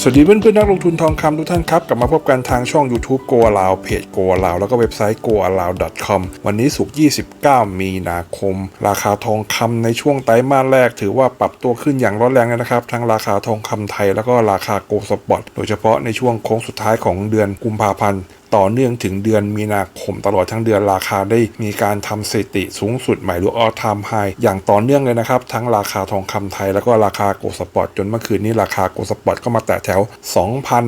สวัสดีเพื่อนเพื่อนนักลงทุนทองคำทุกท่านครับ กลับมาพบกันทางช่อง YouTube Go Allow เพจ Go Allow แล้วก็เว็บไซต์ g o l a o c o m วันนี้สุก29 มีนาคม ราคาทองคำในช่วงไตรมาสแรก ถือว่าปรับตัวขึ้นอย่างร้อนแรงเลยนะครับ ทั้งราคาทองคำไทยแล้วก็ราคาโกลสปอตโดยเฉพาะในช่วงโค้งสุดท้ายของเดือนกุมภาพันธ์ต่อเนื่องถึงเดือนมีนาคมตลอดทั้งเดือนราคาได้มีการทำสถิติสูงสุดใหม่หรือ all time high อย่างต่อเนื่องเลยนะครับ ทั้งราคาทองคำไทยแล้วก็ราคาโกลด์สปอร์ตจนเมื่อคืนนี้ราคาโกลด์สปอร์ตก็มาแตะแถว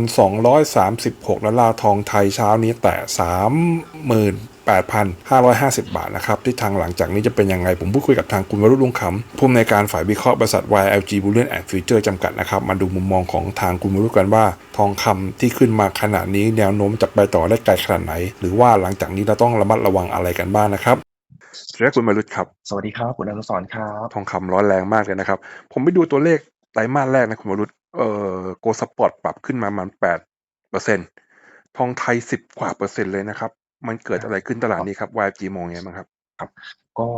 2,236ดอลลาร์ทองไทยเช้านี้แตะ30,000 8,550 บาทนะครับที่ทางหลังจากนี้จะเป็นยังไง ผมพูดคุยกับทางคุณวรุษลุงคำผู้อำนวยการฝ่ายวิเคราะห์บริษัท YLG Bullion and Future จำกัดนะครับมาดูมุมมองของทางคุณวรุษกันว่า ทองคำที่ขึ้นมาขนาดนี้แนวโน้มจะไปต่อได้ไกลขนาดไหน หรือว่าหลังจากนี้เราต้องระมัดระวังอะไรกันบ้างนะครับสวัสดีครับคุณวรุษครับ สวัสดีครับคุณอนุสรณ์ครับทองคำร้อนแรงมากเลยนะครับ ผมไปดูตัวเลขไตรมาสแรกนะคุณวรุษเอ่อโกลสปอร์ตปรับขึ้นมาประมันแปดเปอร์เซ็นทองไทยสิบกว่าเปอร์เซ็นต์เลยนะครับ มันเกิดอะไรขึ้นตลาดนี้ครับ YG มองยังไงบ้างครับก็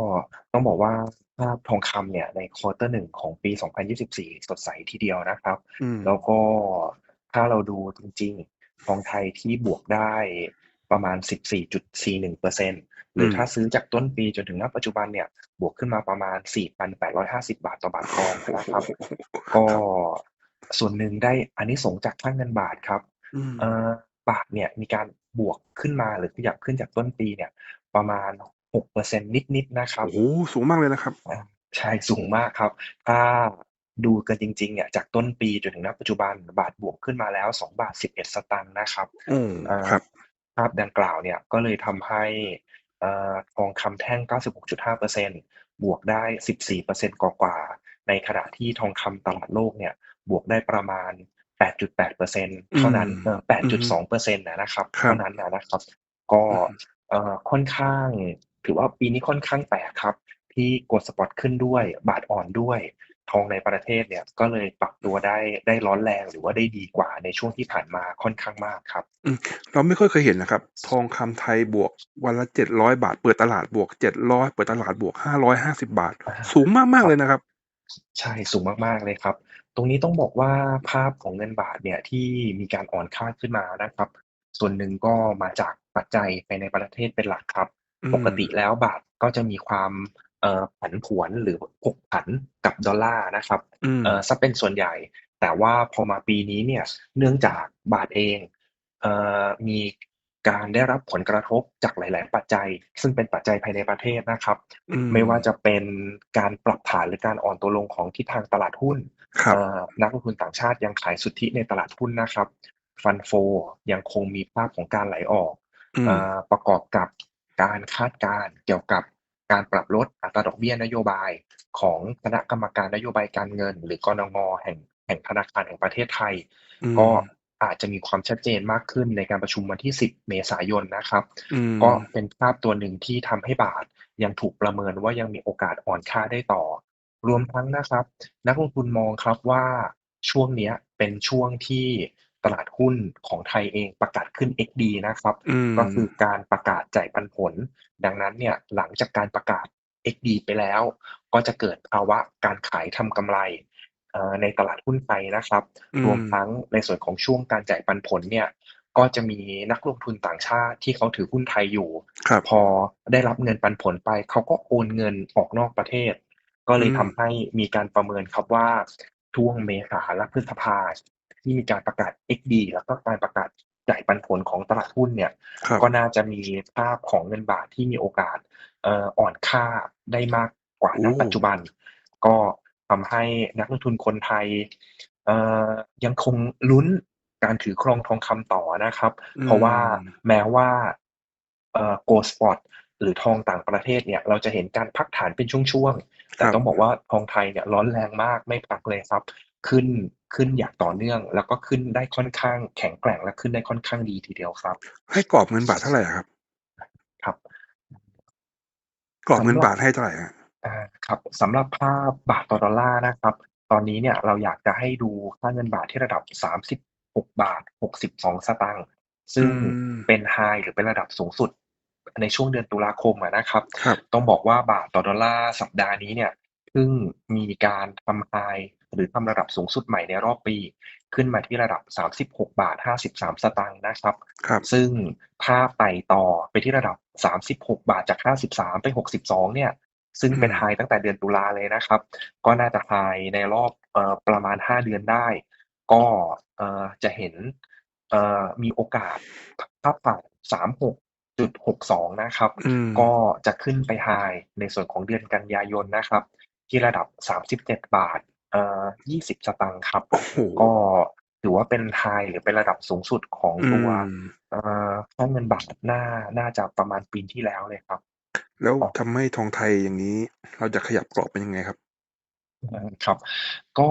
ต้องบอกว่าภาพทองคำเนี่ยในควอเตอร์หนึ่งของปี 2024 สดใสทีเดียวนะครับอืมแล้วก็ถ้าเราดูจริงๆ ทองไทยที่บวกได้ประมาณ 14.41%หรือถ้าซื้อจากต้นปีจนถึงณปัจจุบันเนี่ย บวกขึ้นมาประมาณ 4,850 บาทต่อบาททองนะครับ ก็ส่วนหนึ่งได้อันนี้สงส์จากค่าเงินบาทครับอืมเอ่อบาทเนี่ยมีการ บวกขึ้นมาหรือขยับขึ้นจากต้นปีเนี่ย ประมาณ 6%นิดๆนะครับ โอ้โหสูงมากเลยนะครับอ่าใช่สูงมากครับ ถ้าดูกันจริงๆเนี่ยจากต้นปีจนถึงณปัจจุบันบาทบวกขึ้นมาแล้ว2บาท11 สตางค์นะครับอืมอ่าครับภาพดังกล่าวเนี่ยก็เลยทำให้เอ่อทองคำแท่ง 96.5%บวกได้ 14%กว่าๆในขณะที่ทองคำตลาดโลกเนี่ยบวกได้ประมาณ 8.8%เท่านั้นเอ่อ8.2%นะนะครับครับเท่านั้นนะนะครับ ก็อืมเอ่อค่อนข้าง ถือว่าปีนี้ค่อนข้างแปลกครับ ที่กดสปอตขึ้นด้วยบาทอ่อนด้วย ทองในประเทศเนี่ยก็เลยปรับตัวได้ได้ร้อนแรงหรือว่าได้ดีกว่าในช่วงที่ผ่านมาค่อนข้างมากครับเราไม่ค่อยเคยเห็นนะครับ ทองคำไทยบวกวันละเจ็ดร้อยบาท เปิดตลาดบวกเจ็ดร้อยเปิดตลาดบวกห้าร้อยห้าสิบาทอ่าสูงมากๆเลยนะครับ ใช่ สูงมาก ๆ เลยครับ ตรงนี้ต้องบอกว่า ภาพของเงินบาทเนี่ยที่มีการอ่อนค่าขึ้นมานะครับ ส่วนหนึ่งก็มาจากปัจจัยภายในประเทศเป็นหลักครับ อืมปกติแล้วบาทก็จะมีความเอ่อผันผวนหรือผกผันกับดอลลาร์นะครับอืม เอ่อซะเป็นส่วนใหญ่ แต่ว่าพอมาปีนี้เนี่ย เนื่องจากบาทเองเอ่อมี การได้รับผลกระทบจากหลาย ๆ ปัจจัย ซึ่งเป็นปัจจัยภายในประเทศนะครับอืมไม่ว่าจะเป็นการปรับฐานหรือการอ่อนตัวลงของทิศทางตลาดหุ้นครับเอ่อนักลงทุนต่างชาติยังขายสุทธิในตลาดหุ้นนะครับ ฟันโฟยังคงมีภาพของการไหลออกอืมเอ่อประกอบกับการคาดการณ์เกี่ยวกับการปรับลดอัตราดอกเบี้ยนโยบายของคณะกรรมการนโยบายการเงิน หรือกรงงแห่งแห่งธนาคารแห่งประเทศไทยอืมก็ อาจจะมีความชัดเจนมากขึ้นในการประชุมวันที่ 10 เมษายนนะครับอืมก็เป็นภาพตัวหนึ่งที่ทำให้บาทยังถูกประเมินว่ายังมีโอกาสอ่อนค่าได้ต่อ รวมทั้งนะครับ นักลงทุนมองครับว่าช่วงเนี้ยเป็นช่วงที่ตลาดหุ้นของไทยเองประกาศขึ้น XD นะครับอืมก็คือการประกาศจ่ายปันผล ดังนั้นเนี่ยหลังจากการประกาศ XD ไปแล้ว ก็จะเกิดภาวะการขายทำกำไรเอ่อ ในตลาดหุ้นไทยนะครับอืมรวมทั้งในส่วนของช่วงการจ่ายปันผลเนี่ยก็จะมีนักลงทุนต่างชาติที่เขาถือหุ้นไทยอยู่ครับพอได้รับเงินปันผลไป เขาก็โอนเงินออกนอกประเทศ ก็เลยอืมทำให้มีการประเมินครับว่าช่วงเมษาและพฤษภาที่มีการประกาศ XD แล้วก็การประกาศจ่ายปันผลของตลาดหุ้นเนี่ยครับก็น่าจะมีภาพของเงินบาทที่มีโอกาสเอ่ออ่อนค่าได้มากกว่าณโอ้ปัจจุบัน ก็ ทำให้นักลงทุนคนไทยเอ่อยังคงลุ้นการถือครองทองคำต่อนะครับ เพราะว่าแม้ว่าเอ่อ gold spot หรือทองต่างประเทศเนี่ย เราจะเห็นการพักฐานเป็นช่วงๆ แต่ครับต้องบอกว่าทองไทยเนี่ยร้อนแรงมากไม่พักเลยครับ ขึ้นขึ้นอย่างต่อเนื่อง แล้วก็ขึ้นได้ค่อนข้างแข็งแกร่งและขึ้นได้ค่อนข้างดีทีเดียวครับ ให้กรอบเงินบาทเท่าไหร่อะครับ ครับ กรอบเงินบาทให้เท่าไหร่ฮะ อ่า ครับ สำหรับภาพบาทต่อดอลลาร์นะครับ ตอนนี้เนี่ยเราอยากจะให้ดูค่าเงินบาทที่ระดับ 36 บาท 62 สตางค์ซึ่งอืมเป็นไฮหรือเป็นระดับสูงสุดในช่วงเดือนตุลาคมอะนะครับ ครับ ต้องบอกว่าบาทต่อดอลลาร์สัปดาห์นี้เนี่ย เพิ่งมีการทำไฮหรือทำระดับสูงสุดใหม่ในรอบปี ขึ้นมาที่ระดับ 36 บาท 53 สตางค์นะครับ ครับ ซึ่งถ้าไต่ต่อไปที่ระดับ 36 บาทจาก 53 ไป 62 เนี่ย ซึ่งเป็นอืมไฮตั้งแต่เดือนตุลาเลยนะครับ ก็น่าจะไฮในรอบเอ่อประมาณ 5 เดือนได้ ก็เอ่อจะเห็นเอ่อมีโอกาสถ้าผ่าน36.62 นะครับอืมก็จะขึ้นไปไฮในส่วนของเดือนกันยายนนะครับ ที่ระดับ 37 บาทเอ่อ20 สตางค์ครับโอ้โหก็ถือว่าเป็นไฮหรือเป็นระดับสูงสุดของอืตัวมเอ่อค่าเงินบาทน่าน่าจะประมาณปีที่แล้วเลยครับ แล้วอ๋อทำให้ทองไทยอย่างนี้ เราจะขยับกรอบเป็นยังไงครับอืมครับ ก็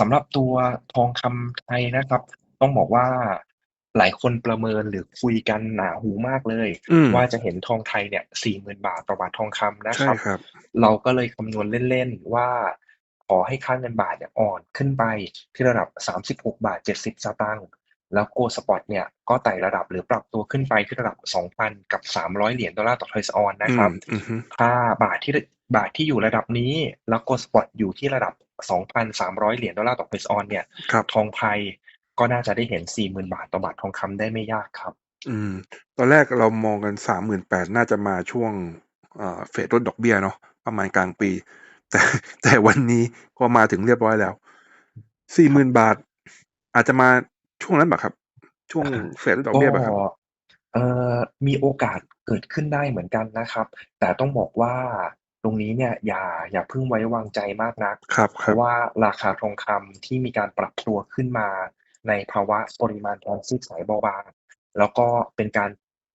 สำหรับตัวทองคำไทยนะครับ ต้องบอกว่า หลายคนประเมิน หรือคุยกันหนาหูมากเลยอืม ว่า จะเห็นทองไทยเนี่ย 40,000 บาทต่อบาททองคำนะคใช่รับ ครับ เราก็เลยคำนวณเล่น ๆ ว่า ขอให้ค่าเงินบาทเนี่ยอ่อนขึ้นไปที่ระดับ 36 บาท 70 สตางค์ แล้วโกลสปอตเนี่ยก็ไต่ระดับหรือปรับตัวขึ้นไปที่ระดับ 2,000 กับ 300 เหรียญดอลลาร์ต่อทอยส์ออนนะอืครัมบอืมฮึถ้าบาทที่บาทที่อยู่ระดับนี้ แล้วโกลสปอตอยู่ที่ระดับ 2,300 เหรียญดอลลาร์ต่อทอยส์ออนเนี่ยครับทองไทยก็น่าจะได้เห็น 40,000 บาทต่อบาททองคำได้ไม่ยากครับ อืม ตอนแรกเรามองกันสามหมื่นแปดน่าจะมาช่วงเอ่อเฟดลดดอกเบี้ยเนาะประมาณกลางปี แต่แต่วันนี้ก็มาถึงเรียบร้อยแล้วสี่หมื่นบาทอาจจะมา ช่วงนั้นปะครับ ช่วงเฟดลดดอกก็เบี้ยปะครับเอ่อมีโอกาสเกิดขึ้นได้เหมือนกันนะครับ แต่ต้องบอกว่าตรงนี้เนี่ยอย่าอย่าเพิ่งไว้วางใจมากนักครับเพครับราะว่าราคาทองคำที่มีการปรับตัวขึ้นมา ในภาวะปริมาณทองซีดสายเบาบางแล้วก็เป็นการ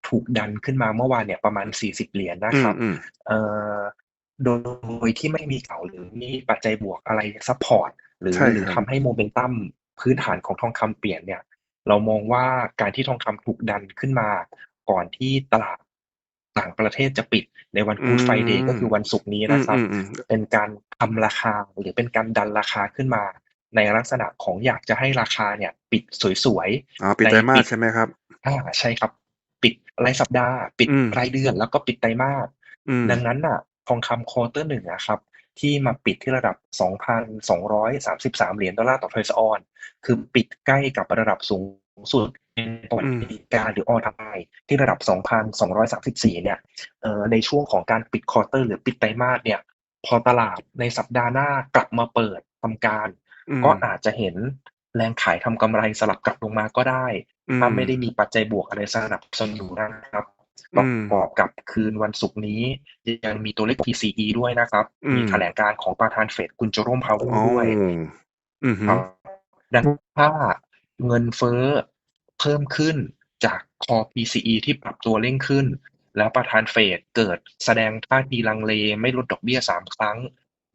ถูกดันขึ้นมาเมื่อวานเนี่ยประมาณ 40 เหรียญนะอืคมรับอืมเอ่อโดยที่ไม่มีข่าวหรือมีปัจจัยบวกอะไรซัพพอร์ตหรือใช่หรือครับทำให้โมเมนตัม พื้นฐานของทองคำเปลี่ยนเนี่ย เรามองว่าการที่ทองคำถูกดันขึ้นมา ก่อนที่ตลาดต่างประเทศจะปิดในวันอื Good Friday ก็คือมวันศุกร์นี้อืนะมครับอืมอืมเป็นการทำราคาหรือเป็นการดันราคาขึ้นมา ในลักษณะของอยากจะให้ราคาเนี่ย ปิดสวยอ๋อปิดในไตรมาปิสดใช่ไหมครับอ่าใช่ครับ ปิดรายสัปดาห์ ปิดอืมรายเดือนแล้วก็ปิดไตรมาสอืมดังนั้นน่ะ ทองคำควอเตอร์หนึ่งอะครับ ที่มาปิดที่ระดับ 2,233 เหรียญดอลลาร์ต่อทอยส์ออน คือปิดใกล้กับระดับสูงสุดในประวัอืมติการหรือออทไที่ระดับ 2,234 เนี่ยเอ่อในช่วงของการปิดควอเตอร์หรือปิดไตรมาสเนี่ย พอตลาดในสัปดาห์หน้ากลับมาเปิดทำการอืมก็อาจจะเห็นแรงขายทำกำไรสลับกลับลงมาก็ได้อืถ้ามไม่ได้มีปัจจัยบวกอะไรสนับสนุนนะครับ ปอืระมกอบกับคืนวันศุกร์นี้ ยังมีตัวเลข PCE ด้วยนะครับอืมีมแถลงการของประธานเฟดคุณโจโรมพาวเวลอ๋อด้วยอืมฮึครับดังนั้นถ้าเงินเฟ้อเพิ่มขึ้นจากคอ PCE ที่ปรับตัวเร่งขึ้น แล้วประธานเฟดเกิดแสดงท่าทีลังเลไม่ลดดอกเบี้ยสามครั้ง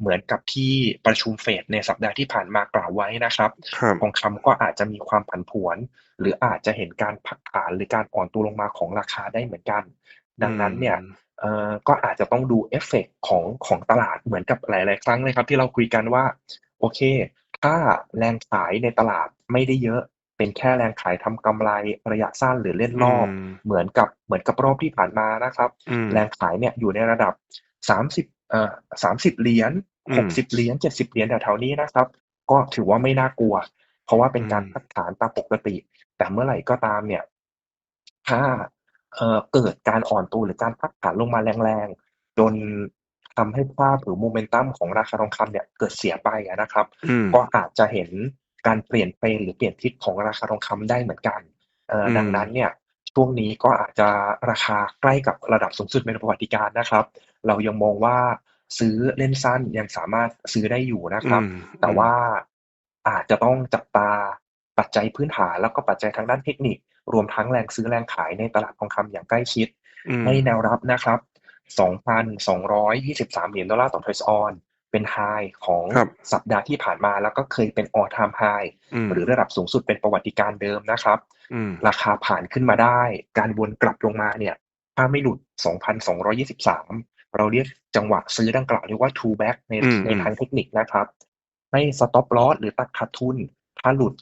เหมือนกับที่ประชุมเฟดในสัปดาห์ที่ผ่านมากล่าวไว้นะครับครับทองคำก็อาจจะมีความผันผวน หรืออาจจะเห็นการผักฐานหรือการอ่อนตัวลงมาของราคาได้เหมือนกัน ดังนั้นเนี่ยอืมเอ่อก็อาจจะต้องดูเอฟเฟกต์ของของตลาดเหมือนกับหลาย ๆ ครั้งเลยครับ ที่เราคุยกันว่า โอเค ถ้าแรงขายในตลาดไม่ได้เยอะเป็นแค่แรงขายทำกำไรระยะสั้นหรือเล่นรอบอืมเหมือนกับเหมือนกับรอบที่ผ่านมานะครับอืมแรงขายเนี่ยอยู่ในระดับสาม สิบเอ่อสามสิบเหรียญอืมหกสิบเหรียญเจ็ดสิบเหรียญแถวๆนี้นะครับ ก็ถือว่าไม่น่ากลัว เพราะว่าเป็นการอืมพักฐานตามปกติ แต่เมื่อไหร่ก็ตามเนี่ย ถ้าเอ่อเกิดการอ่อนตัวหรือการพักฐานลงมาแรงๆ จนทำให้ภาพหรือโมเมนตัมของราคาทองคำเนี่ยเกิดเสียไปอะนะครับอืมก็อาจจะเห็นการเปลี่ยนเทรนด์หรือเปลี่ยนทิศของราคาทองคำได้เหมือนกันเอ่ออมดังนั้นเนี่ยช่วงนี้ก็อาจจะราคาใกล้กับระดับสูงสุดในประวัติการนะครับ เรายังมองว่าซื้อเล่นสั้นยังสามารถซื้อได้อยู่นะครับอืมแต่ว่าอาจจะต้องจับตาปัจจัยพื้นฐานแล้วก็ปัจจัยทางด้านเทคนิค รวมทั้งแรงซื้อแรงขายในตลาดทองคำอย่างใกล้ชิดอืมให้แนวรับนะครับ 2,223 เหรียญดอลลาร์ต่อทอยส์ออนเป็นไฮของครับสัปดาห์ที่ผ่านมาแล้วก็เคยเป็น all time high อืมหรือระดับสูงสุดเป็นประวัติการณ์เดิมนะครับอืมราคาผ่านขึ้นมาได้ การวนกลับลงมาเนี่ย ถ้าไม่หลุด 2,223 เราเรียกจังหวะซื้อดังกล่าวเรียกว่า two back ในอืมในอืมทางเทคนิคนะครับ ให้ stop loss หรือตัดขาดทุน ถ้าหลุด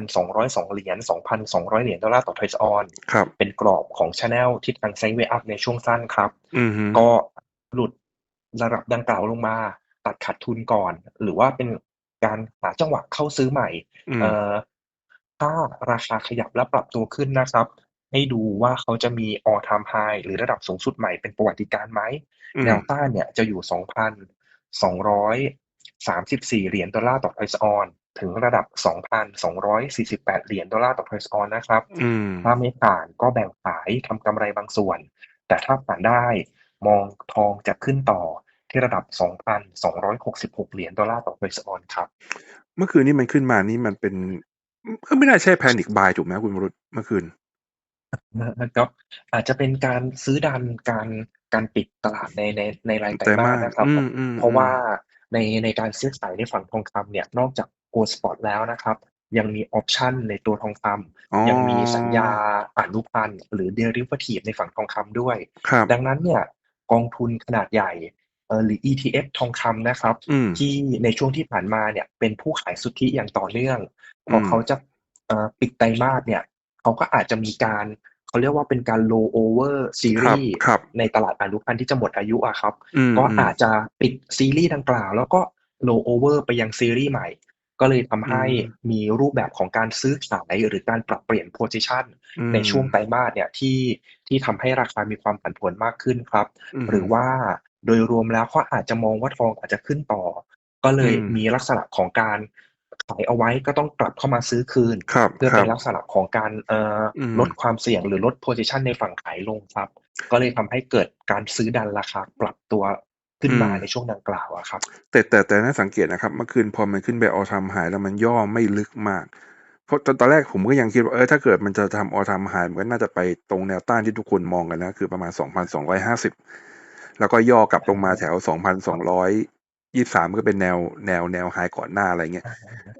2,202 เหรียญ 2,200 เหรียญดอลลาร์ต่อทอยส์ออนครับเป็นกรอบของ channel ทิศทางไซด์เวย์อัพในช่วงสั้นครับอืมฮึก็หลุดระดับดังกล่าวลงมา ตัดขาดทุนก่อน หรือว่าเป็นการหาจังหวะเข้าซื้อใหม่อืมเอ่อถ้าราคาขยับและปรับตัวขึ้นนะครับ ให้ดูว่าเขาจะมี all time high หรือระดับสูงสุดใหม่เป็นประวัติการณ์ไหมอืมแนวต้านเนี่ยจะอยู่ 2,234 เหรียญดอลลาร์ต่อ Price on ถึงระดับ 2,248 เหรียญดอลลาร์ต่อ Price on นะครับอืมถ้าไม่ผ่านก็แบ่งขายทำกำไรบางส่วน แต่ถ้าผ่านได้มองทองจะขึ้นต่อที่ระดับ 2,266 เหรียญดอลลาร์ต่อ Price on ครับ เมื่อคืนนี้มันขึ้นมานี่มันเป็นก็ไม่น่าใช่แพนิคบายถูกไหมคุณวรุษเมื่อคืน นะครับอาจจะเป็นการซื้อดันการการปิดตลาดในในในรายไตรไตรมามาสสนะครับ อืม อืม เพราะอืมว่าในในการซื้อขายในฝั่งทองคำเนี่ยนอกจากโกลสปอตแล้วนะครับ ยังมีออปชันในตัวทองคำอ๋อยังมีสัญญาอนุพันธ์หรือเดริเวทีฟในฝั่งทองคำด้วย ครับ ดังนั้นเนี่ยกองทุนขนาดใหญ่เอ่อหรือ ETF ทองคำนะครับ อืม ที่ในช่วงที่ผ่านมาเนี่ยเป็นผู้ขายสุทธิอย่างต่อเนื่อง พออม เขาจะเอ่อปิดไตรมาสเนี่ย เขาก็อาจจะมีการเขาเรียกว่าเป็นการ low over ครับ series ครับในตลาดอนุพันธ์ที่จะหมดอายุอะครับอืมก็อืมอาจจะปิดซีรีส์ดังกล่าว แล้วก็ low over ไปยังซีรีส์ใหม่ ก็เลยทำให้อืมมีรูปแบบของการซื้อขายหรือการปรับเปลี่ยน position อืมในช่วงไตรมาสเนี่ยที่ที่ทำให้ราคามีความผันผวนมากขึ้นครับอืมหรือว่าโดยรวมแล้วเขาอาจจะมองว่าทองอาจจะขึ้นต่อ ก็เลยอืมมีลักษณะของการ ขายเอาไว้ก็ต้องกลับเข้ามาซื้อคืนครับเพื่อครัเป็บนลักษณะของการเอ่ออมลดความเสี่ยงหรือลด position ในฝั่งขายลงครับ ก็เลยทำให้เกิดการซื้อดันราคาปรับตัวขึ้นมาอืมในช่วงดังกล่าวอะครับ แต่แต่แต่น่าสังเกตนะครับ เมื่อคืนพอมันขึ้นไปออทามหายแล้วมันย่อไม่ลึกมาก เพราะตอนตอนแรกผมก็ยังคิดว่าเออถ้าเกิดมันจะทำออทามหายมันก็น่าจะไปตรงแนวต้านที่ทุกคนมองกันนะ คือประมาณสองพันสองร้อยห้าสิบแล้วก็ย่อกลับลงมาแถว สองพันสองร้อยยี่สามก็เป็นแนวแนวแนวไฮก่อนหน้าอะไรเงี้ย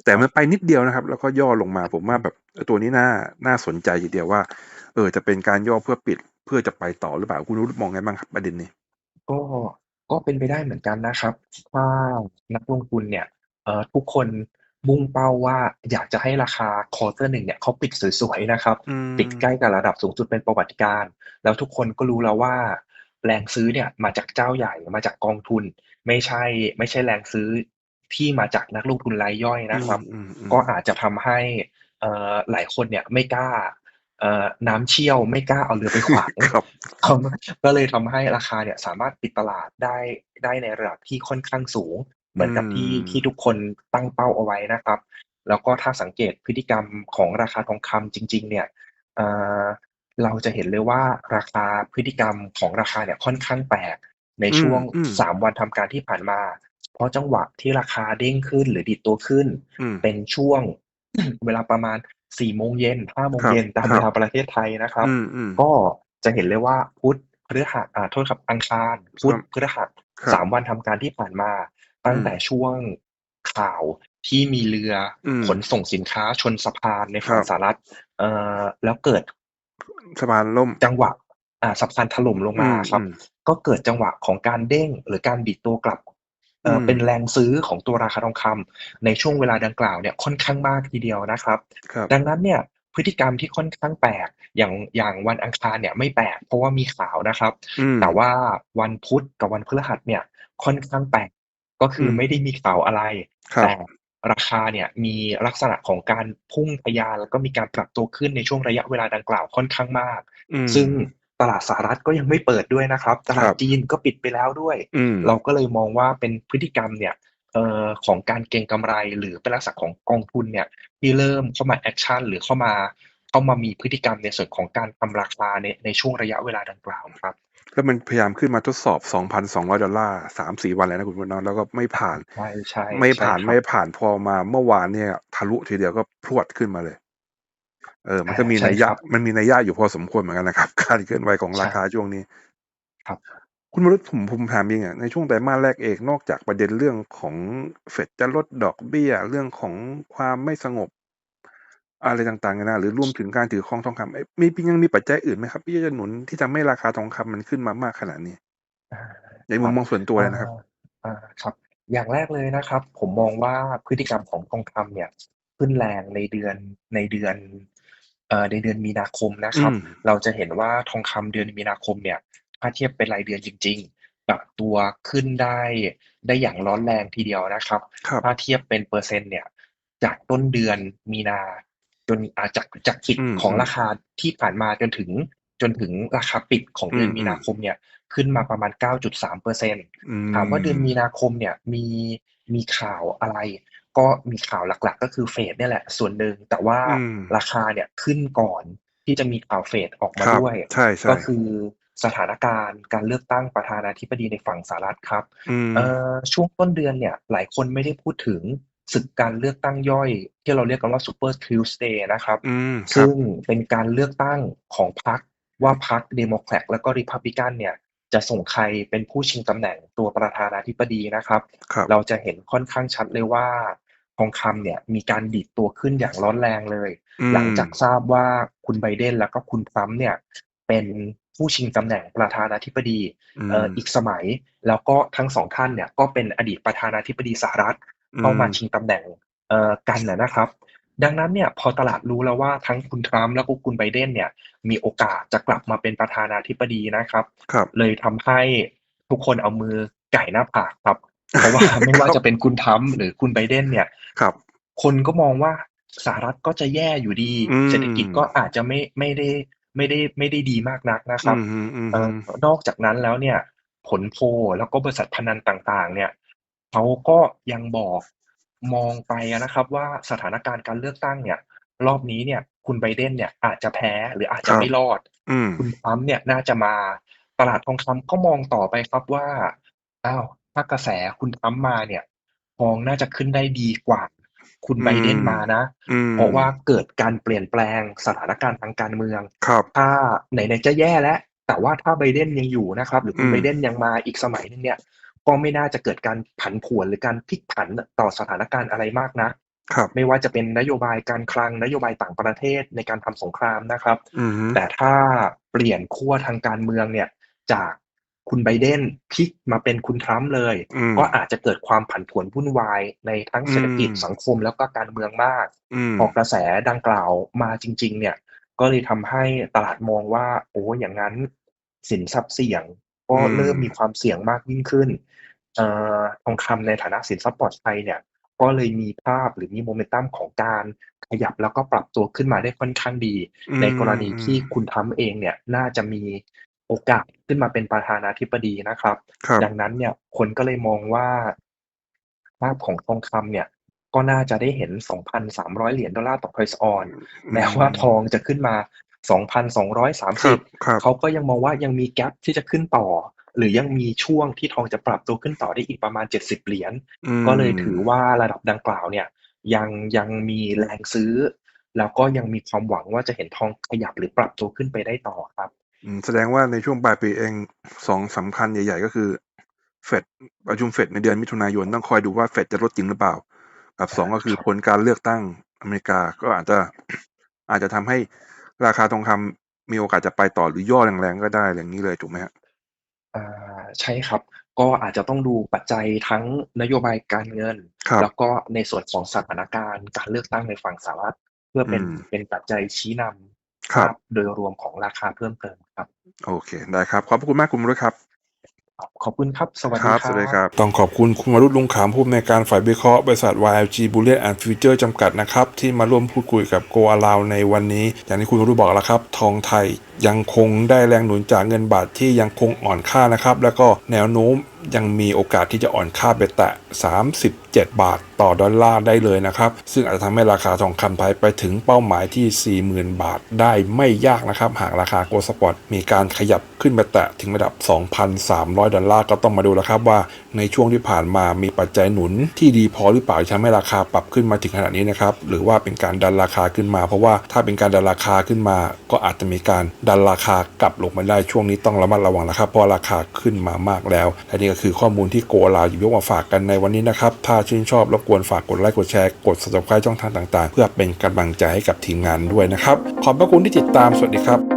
แต่มันไปนิดเดียวนะครับ แล้วก็ย่อลงมาผมว่าแบบเออตัวนี้น่าน่าสนใจทีเดียวว่า เออจะเป็นการย่อเพื่อปิดเพื่อจะไปต่อหรือเปล่าคุณรู้มองไงบ้างครับประเด็นนี้ ก็ก็เป็นไปได้เหมือนกันนะครับถ้านักลงทุนเนี่ยเอ่อทุกคนมุ่งเป้าว่าอยากจะให้ราคาควอเตอร์หนึ่งเนี่ยเขาปิดสวยๆนะครับอืมปิดใกล้กับระดับสูงสุดเป็นประวัติการณ์แล้วทุกคนก็รู้แล้วว่าแรงซื้อเนี่ยมาจากเจ้าใหญ่มาจากกองทุน ไม่ใช่ ไม่ใช่แรงซื้อที่มาจากนักลงทุนรายย่อยนะครับอืมอืมก็อาจจะทำให้เอ่อหลายคนเนี่ยไม่กล้าเอ่อน้ำเชี่ยวไม่กล้าเอาเรือไปขวางครับครับก็เลยทำให้ราคาเนี่ยสามารถปิดตลาดได้ได้ในระดับที่ค่อนข้างสูง เหมือนกับที่อืมที่ทุกคนตั้งเป้าเอาไว้นะครับ แล้วก็ถ้าสังเกตพฤติกรรมของราคาทองคำจริง ๆ เนี่ยเอ่อเราจะเห็นเลยว่าราคาพฤติกรรมของราคาเนี่ยค่อนข้างแปลก ในช่วงอืม สามวันทำการที่ผ่านมา เพราะจังหวะที่ราคาเด้งขึ้นหรือดิดตัวขึ้น อืม เป็นช่วง เวลาประมาณสี่โมงเย็นห้าโมงครับเย็น ตามครัเวบลาประเทศไทยนะครับอืมอืม ก็จะเห็นเลยว่าพุธ พฤหัส อ่า โทษครับ อังคารพุธครับ พฤหัส ครับสามวันทำการที่ผ่านมา ตั้งแต่ช่วงข่าวที่มีเรืออมขนส่งสินค้าชนสะพานในฝั่งครับสหรัฐ เอ่อ แล้วเกิด สะพานล่ม จังหวะ อ่าสะพานถล่มลงมาอืมครับอืมก็เกิดจังหวะของการเด้งหรือการบิดตัวกลับเอ่ออมเป็นแรงซื้อของตัวราคาทองคำในช่วงเวลาดังกล่าวเนี่ยค่อนข้างมากทีเดียวนะครับครับ ดังนั้นเนี่ยพฤติกรรมที่ค่อนข้างแปลกอย่างอย่างวันอังคารเนี่ยไม่แปลกเพราะว่ามีข่าวนะครับอืมแต่ว่าวันพุธกับวันพฤหัสเนี่ยค่อนข้างแปลกก็คืออมไม่ได้มีข่าวอะไรครับแต่ราคาเนี่ยมีลักษณะของการพุ่งทะยานแล้วก็มีการปรับตัวขึ้นในช่วงระยะเวลาดังกล่าวค่อนข้างมากอืมซึ่ง ตลาดสหรัฐก็ยังไม่เปิดด้วยนะครับ ตลาคดรับจีนก็ปิดไปแล้วด้วยอืมเราก็เลยมองว่าเป็นพฤติกรรมเนี่ยเอ่อของการเก็งกำไรหรือเป็นลักษณะของกองทุนเนี่ยที่เริ่มเข้ามาแอคชั่นหรือเข้ามาเข้ามามีพฤติกรรมในส่วนของการทำราคาในในช่วงระยะเวลาดังกล่าวครับแล้วมันพยายามขึ้นมาทดสอบ 2,200 ดอลลาร์สามสี่วันแล้วนะคุณพนนแล้วก็ไม่ผ่านใช่ใช่ไม่ผ่านใช่ครับไม่ผ่านพอมาเมื่อวานเนี่ยทะลุทีเดียวก็พรวดขึ้นมาเลย เออ มันก็มีใช่นัยยะครับมันมีนัยยะอยู่พอสมควรเหมือนกันนะครับ การเคลื่อนไหวของราคาช่วงนี้ ครับ คุณมรุษผมผมถามเองอะในช่วงไตรมาสแรกเองนอกจากประเด็นเรื่องของเฟดจะลดดอกเบี้ยเรื่องของความไม่สงบ อะไรต่างๆกันานะหรือรวมถึงการถือครองทองคำเอ๊ะมียังมีปัจจัยอื่นไหมครับที่จะหนุนที่ทำให้ราคาทองคำมันขึ้นมามากขนาดนี้อ่าในมุมมองส่วนตัวเลยนะครับอ่าครับ อย่างแรกเลยนะครับ ผมมองว่าพฤติกรรมของทองคำเนี่ย ขึ้นแรงในเดือนในเดือนเอ่อ ในเดือนมีนาคมนะครับอืมเราจะเห็นว่าทองคำเดือนมีนาคมเนี่ย ถ้าเทียบเป็นรายเดือนจริงๆปรับตัวขึ้นได้ได้อย่างร้อนแรงทีเดียวนะครับครับถ้าเทียบเป็นเปอร์เซ็นต์เนี่ย จากต้นเดือนมีนาจนอาจากจากปิดอืมของอืมราคาที่ผ่านมาจนถึงจนถึงราคาปิดของเดือนอืมมีนาคมเนี่ยขึ้นมาประมาณ 9.3เปอร์เซ็นอืมถามว่าเดือนมีนาคมเนี่ยมีมีข่าวอะไร ก็มีข่าวหลัก ๆ ก็คือเฟดเนี่ยแหละ ส่วนหนึ่งแต่ว่าอืมราคาเนี่ยขึ้นก่อนที่จะมีข่าวเฟดออกมาครับด้วยใช่ใช่ก็คือสถานการณ์การเลือกตั้งประธานาธิบดีในฝั่งสหรัฐครับอืมเอ่อช่วงต้นเดือนเนี่ย หลายคนไม่ได้พูดถึงศึกการเลือกตั้งย่อย ที่เราเรียกกันว่า Super Tuesday นะครับอืมครับ ซึ่งเป็นการเลือกตั้งของพรรคว่าพรรคเดโมแครตแล้วก็ริพับลิกันเนี่ยจะส่งใครเป็นผู้ชิงตำแหน่งตัวประธานาธิบดีนะครับครับเราจะเห็นค่อนข้างชัดเลยว่า ทองคำเนี่ยมีการดีดตัวขึ้นอย่างร้อนแรงเลย อืมหลังจากทราบว่าคุณไบเดนแล้วก็คุณทรัมป์เนี่ยเป็นผู้ชิงตำแหน่งประธานาธิบดีอืมเอ่ออีกสมัย แล้วก็ทั้งสองท่านเนี่ยก็เป็นอดีตประธานาธิบดีสหรัฐเข้ามาชิงตำแหน่งเอ่อกันนะนะครับ ดังนั้นเนี่ยพอตลาดรู้แล้วว่าทั้งคุณทรัมป์แล้วก็คุณไบเดนเนี่ยมีโอกาสจะกลับมาเป็นประธานาธิบดีนะครับ ครับ เลยทำให้ทุกคนเอามือไก่หน้าผากครับ เพราะว่าไม่ว่าจะเป็นคุณทรัมป์หรือคุณไบเดนเนี่ยครับ คนก็มองว่าสหรัฐก็จะแย่อยู่ดีอืมเศรษฐกิจก็อาจจะไม่ไม่ได้ไม่ได้ไม่ได้ดีมากนักนะครับอืมอืมอืมเอ่อนอกจากนั้นแล้วเนี่ย ผลโพลแล้วก็บริษัทพนันต่างๆ เนี่ยเขาก็ยังบอกมองไปนะครับว่าสถานการณ์การเลือกตั้งเนี่ย รอบนี้เนี่ย คุณไบเดนเนี่ยอาจจะแพ้หรืออาจจะไม่รอดอืมคุณทรัมป์เนี่ยน่าจะมาตลาดทองคำก็มองต่อไปครับว่าอ้าว ถ้ากระแสคุณทรัมป์มาเนี่ยทองน่าจะขึ้นได้ดีกว่า คุณไบเดนมานะอืมเพราะว่าเกิดการเปลี่ยนแปลงสถานการณ์ทางการเมืองครับถ้าไหนๆจะแย่แล้วแต่ว่าถ้าไบเดนยังอยู่นะครับ หรือคุณอืมไบเดนยังมาอีกสมัยหนึงเนี่ย ก็ไม่น่าจะเกิดการผันผวนหรือการพลิกผันต่อสถานการณ์อะไรมากนะครับไม่ว่าจะเป็นนโยบายการคลังนโยบายต่างประเทศในการทำสงครามนะครับอืมแต่ถ้าเปลี่ยนขั้วทางการเมืองเนี่ยจาก คุณไบเดนพลิกมาเป็นคุณทรัมป์เลยอืมก็อาจจะเกิดความผันผวนวุ่นวายในทั้งเศรษฐกิจอืมสังคมแล้วก็การเมืองมากอืมพอกระแสดังกล่าวมาจริง ๆ เนี่ย ก็เลยทำให้ตลาดมองว่า โอ้อย่างนั้น สินทรัพย์เสี่ยง ก็เริ่มมีความเสี่ยงมากยิ่งขึ้นเอ่อทองคำในฐานะสินทรัพย์ปลอดภัยเนี่ย ก็เลยมีภาพหรือมีโมเมนตัมของการขยับแล้วก็ปรับตัวขึ้นมาได้ค่อนข้างดีอืมในกรณีที่คุณทรัมป์เองเนี่ยน่าจะมีโอกาส ขึ้นมาเป็นประธานาธิบดีนะครับ ครับ ดังนั้นเนี่ยคนก็เลยมองว่าภาพของทองคำเนี่ย ก็น่าจะได้เห็น 2,300 เหรียญดอลลาร์ต่อ price on แม้ว่าทองจะขึ้นมา ครับ2,230 ครับ เขาก็ยังมองว่ายังมีแกลที่จะขึ้นต่อ หรือยังมีช่วงที่ทองจะปรับตัวขึ้นต่อได้อีกประมาณ 70 เหรียญ อืม ก็เลยถือว่าระดับดังกล่าวเนี่ย ยังยังมีแรงซื้อ แล้วก็ยังมีความหวังว่าจะเห็นทองขยับหรือปรับตัวขึ้นไปได้ต่อครับอืม แสดงว่าในช่วงปลายปีเองสองสำคัญใหญ่ ๆ ก็คือเฟดประชุมเฟดในเดือนมิถุนายนต้องคอยดูว่าเฟดจะลดจริงหรือเปล่า กับสองก็คือครับผลการเลือกตั้งอเมริกาก็อาจจะอาจจะทำให้ราคาทองคำมีโอกาสจะไปต่อหรือย่อแรงๆก็ได้อย่างนี้เลยถูกไหมฮะอ่าใช่ครับ ก็อาจจะต้องดูปัจจัยทั้งนโยบายการเงินครับแล้วก็ในส่วนของสถานการณ์การเลือกตั้งในฝั่งสหรัฐ เพื่อเป็นอืมเป็นปัจจัยชี้นำ ครับภาพโดยรวมของราคาเพิ่มเติมครับ โอเค ได้ครับ ขอบพระคุณมากคุณมรุษครับ ขอบคุณครับ สวัสคดีรับคสรัวัสดีบครับ ต้องขอบคุณคุณวรุษลุงขามผู้อำนวยการฝ่ายวิเคราะห์บริษัท YLG Bullion and Future จำกัดนะครับ ที่มาร่วมพูดคุยกับโกอาลาวในวันนี้ อย่างที่คุณวรุษบอกแล้วครับ ทองไทยยังคงได้แรงหนุนจากเงินบาทที่ยังคงอ่อนค่านะครับ แล้วก็แนวโน้ม ยังมีโอกาสที่จะอ่อนค่าไปแตะ 37 บาทต่อดอลลาร์ได้เลยนะครับ ซึ่งอาจจะทำให้ราคาทองคำไทยไปถึงเป้าหมายที่ 40,000 บาทได้ไม่ยากนะครับ หากราคาโกลด์สปอร์ตมีการขยับขึ้นไปแตะถึงระดับ 2,300 ดอลลาร์ก็ต้องมาดูแล้วครับว่าในช่วงที่ผ่านมามีปัจจัยหนุนที่ดีพอหรือเปล่าที่ทำให้ราคาปรับขึ้นมาถึงขนาดนี้นะครับ หรือว่าเป็นการดันราคาขึ้นมา เพราะว่าถ้าเป็นการดันราคาขึ้นมา ก็อาจจะมีการดันราคากลับลงมาได้ช่วงนี้ต้องระมัดระวังนะครับเพราะราคาขึ้นมามากแล้วและนี่ก็คือข้อมูลที่โกลาหยิบยกมาฝากกันในวันนี้นะครับ ถ้าชื่นชอบรบกวนฝากกดไลค์กดแชร์กด subscribe ช่องทางต่างๆ เพื่อเป็นกำลังใจให้กับทีมงานด้วยนะครับ ขอบพระคุณที่ติดตามสวัสดีครับ